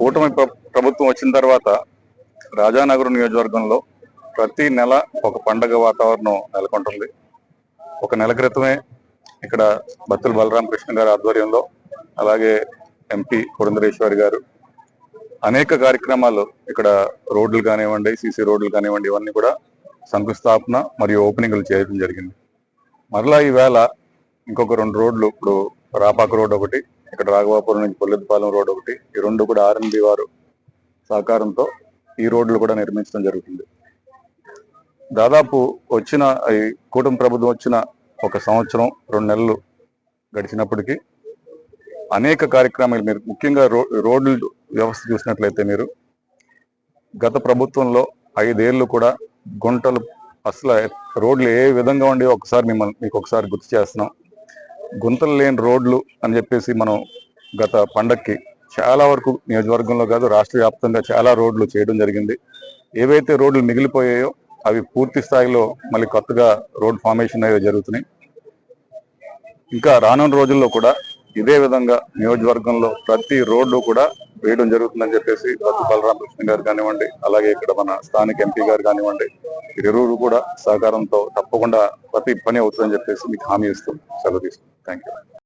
కూటమి ప్రభుత్వం వచ్చిన తర్వాత రాజానగరం నియోజకవర్గంలో ప్రతి నెల ఒక పండగ వాతావరణం నెలకొంటుంది. ఒక నెల క్రితమే ఇక్కడ బత్తుల బలరామకృష్ణ గారి ఆధ్వర్యంలో అలాగే ఎంపీ పురంధరేశ్వరి గారు అనేక కార్యక్రమాలు ఇక్కడ రోడ్లు కానివ్వండి సీసీ రోడ్లు కానివ్వండి ఇవన్నీ కూడా శంకుస్థాపన మరియు ఓపెనింగ్లు చేయడం జరిగింది. మరలా ఈవేళ ఇంకొక రెండు రోడ్లు ఇప్పుడు రాపాక రోడ్ ఒకటి ఇక్కడ రాఘవాపురం నుంచి పొల్లెద్దుపాలెం రోడ్ ఒకటి. ఈ రెండు కూడా ఆర్ఎన్బి వారు సహకారంతో ఈ రోడ్లు కూడా నిర్మించడం జరుగుతుంది. దాదాపు వచ్చిన ఈ కూటమి ప్రభుత్వం వచ్చిన ఒక సంవత్సరం రెండు నెలలు గడిచినప్పటికీ అనేక కార్యక్రమాలు మీరు ముఖ్యంగా రోడ్లు వ్యవస్థ చూసినట్లయితే మీరు గత ప్రభుత్వంలో ఐదేళ్ళు కూడా గుంటలు అసలు రోడ్లు ఏ విధంగా ఉండి ఒకసారి మిమ్మల్ని మీకు ఒకసారి గుర్తు చేస్తున్నాం. గుంతలు లేని రోడ్లు అని చెప్పేసి మనం గత పండక్కి చాలా వరకు నియోజకవర్గంలో కాదు రాష్ట్ర వ్యాప్తంగా చాలా రోడ్లు చేయడం జరిగింది. ఏవైతే రోడ్లు మిగిలిపోయాయో అవి పూర్తి స్థాయిలో మళ్ళీ కొత్తగా రోడ్ ఫార్మేషన్ అయ్యే జరుగుతున్నాయి. ఇంకా రానున్న రోజుల్లో కూడా ఇదే విధంగా నియోజకవర్గంలో ప్రతి రోడ్డు కూడా వేయడం జరుగుతుందని చెప్పేసి బతు బలరామకృష్ణ గారు కానివ్వండి అలాగే ఇక్కడ మన స్థానిక ఎంపీ గారు కానివ్వండి ఇరువురు కూడా సహకారంతో తప్పకుండా ప్రతి పని అవుతుందని చెప్పేసి మీకు హామీ ఇస్తూ సెలవు తీసుకుంటాం Thank you.